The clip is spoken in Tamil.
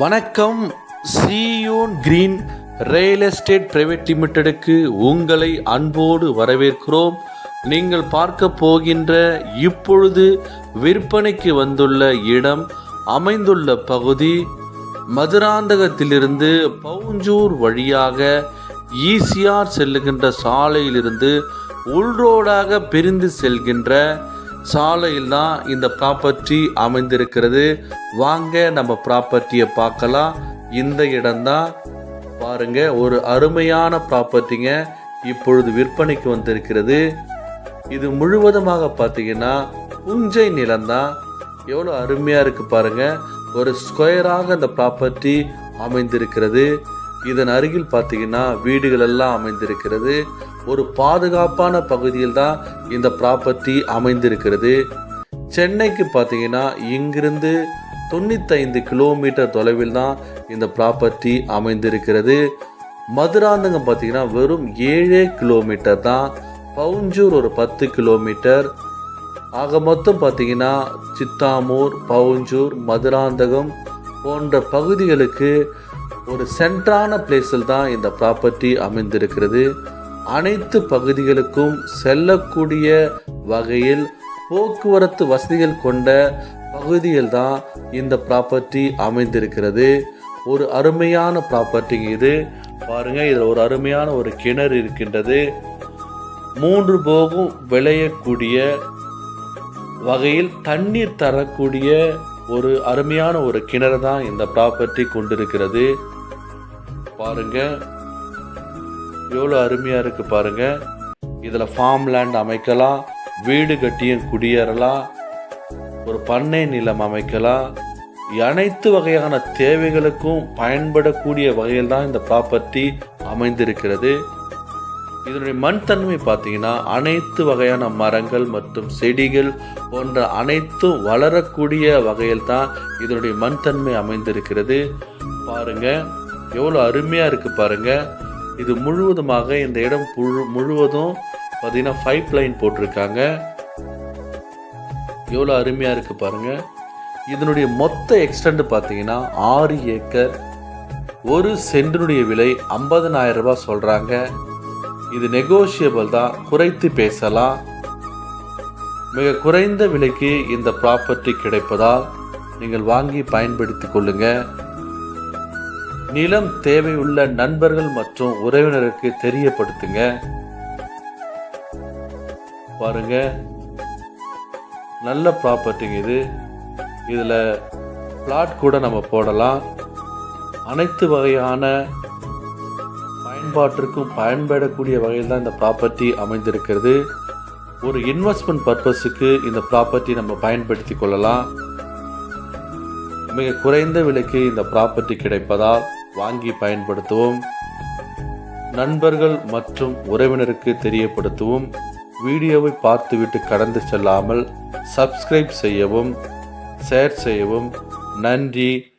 வணக்கம். Zion green real estate private லிமிடெடுக்கு உங்களை அன்போடு வரவேற்கிறோம். நீங்கள் பார்க்க போகின்ற இப்பொழுது விற்பனைக்கு வந்துள்ள இடம் அமைந்துள்ள பகுதி மதுராந்தகத்திலிருந்து பவுஞ்சூர் வழியாக ஈசிஆர் செல்லுகின்ற சாலையிலிருந்து உள்ரோடாக பிரிந்து செல்கின்ற சாலையில் தான் இந்த ப்ராப்பர்ட்டி அமைந்திருக்கிறது. வாங்க நம்ம ப்ராப்பர்ட்டியை பார்க்கலாம். இந்த இடம்தான் பாருங்க ஒரு அருமையான ப்ராப்பர்ட்டிங்க இப்பொழுது விற்பனைக்கு வந்திருக்கிறது. இது முழுவதுமாக பார்த்தீங்கன்னா புஞ்சை நிலம்தான் எவ்வளோ அருமையாக இருக்குது பாருங்கள் ஒரு ஸ்கொயராக இந்த ப்ராப்பர்ட்டி அமைந்திருக்கிறது. இதன் அருகில் பார்த்தீங்கன்னா வீடுகள் எல்லாம் அமைந்திருக்கிறது. ஒரு பாதுகாப்பான பகுதியில் தான் இந்த ப்ராப்பர்ட்டி அமைந்திருக்கிறது. சென்னைக்கு பார்த்தீங்கன்னா இங்கிருந்து தொண்ணூத்தைந்து கிலோமீட்டர் தொலைவில் தான் இந்த ப்ராப்பர்ட்டி அமைந்திருக்கிறது. மதுராந்தகம் பார்த்தீங்கன்னா வெறும் ஏழே கிலோமீட்டர் தான். பவுஞ்சூர் ஒரு பத்து கிலோமீட்டர். ஆக மொத்தம் பார்த்தீங்கன்னா சித்தாமூர் பவுஞ்சூர் மதுராந்தகம் போன்ற பகுதிகளுக்கு ஒரு சென்ட்ரான பிளேஸில் தான் இந்த ப்ராப்பர்ட்டி அமைந்திருக்கிறது. அனைத்து பகுதிகளுக்கும் செல்லக்கூடிய வகையில் போக்குவரத்து வசதிகள் கொண்ட பகுதியில் தான் இந்த ப்ராப்பர்ட்டி அமைந்திருக்கிறது. ஒரு அருமையான ப்ராப்பர்ட்டி இது. பாருங்கள் இதில் ஒரு அருமையான ஒரு கிணறு இருக்கின்றது. மூன்று போகும் விளையக்கூடிய வகையில் தண்ணீர் தரக்கூடிய ஒரு அருமையான ஒரு கிணறு தான் இந்த ப்ராப்பர்ட்டி கொண்டிருக்கிறது. பாருங்க எவ்வளோ அருமையாக இருக்குது பாருங்கள் இதில் ஃபார்ம் லேண்ட் அமைக்கலாம் வீடு கட்டியும் குடியேறலாம் ஒரு பண்ணை நிலம் அமைக்கலாம். அனைத்து வகையான தேவைகளுக்கும் பயன்படக்கூடிய வகையில் தான் இந்த ப்ராப்பர்ட்டி அமைந்திருக்கிறது. இதனுடைய மண் தன்மை பார்த்தீங்கன்னா அனைத்து வகையான மரங்கள் மற்றும் செடிகள் போன்ற அனைத்தும் வளரக்கூடிய வகையில் தான் இதனுடைய மண் தன்மை அமைந்திருக்கிறது. பாருங்கள் எவ்வளோ அருமையாக இருக்குது பாருங்கள் இது முழுவதுமாக இந்த இடம் முழு முழுவதும் பார்த்தீங்கன்னா பைப் லைன் போட்டிருக்காங்க. எவ்வளோ அருமையாக இருக்குது பாருங்கள் இதனுடைய மொத்த எக்ஸ்டெண்ட் பார்த்தீங்கன்னா ஆறு ஏக்கர். ஒரு சென்டினுடைய விலை 50000 ரூபாய் சொல்கிறாங்க இது நெகோஷியபிள் தான். குறைத்து பேசலாம். மிக குறைந்த விலைக்கு இந்த ப்ராப்பர்ட்டி கிடைப்பதால் நீங்கள் வாங்கி பயன்படுத்தி கொள்ளுங்கள் நிலம் தேவையுள்ள நண்பர்கள் மற்றும் உறவினருக்கு தெரியப்படுத்துங்க. பாருங்க. நல்ல ப்ராப்பர்ட்டிங்க இது. இதில் பிளாட் கூட நம்ம போடலாம். அனைத்து வகையான பயன்பாட்டிற்கும் பயன்படக்கூடிய வகையில் தான் இந்த ப்ராப்பர்ட்டி அமைந்திருக்கிறது. ஒரு இன்வெஸ்ட்மெண்ட் பர்பஸுக்கு இந்த ப்ராப்பர்ட்டி நம்ம பயன்படுத்தி கொள்ளலாம். மிக குறைந்த விலைக்கு இந்த ப்ராப்பர்ட்டி கிடைப்பதால் வாங்கி பயன்படுத்துவோம். நண்பர்கள் மற்றும் உறவினருக்கு தெரியப்படுத்தவும். வீடியோவை பார்த்துவிட்டு கடந்து செல்லாமல் சப்ஸ்கிரைப் செய்யவும் ஷேர் செய்யவும். நன்றி.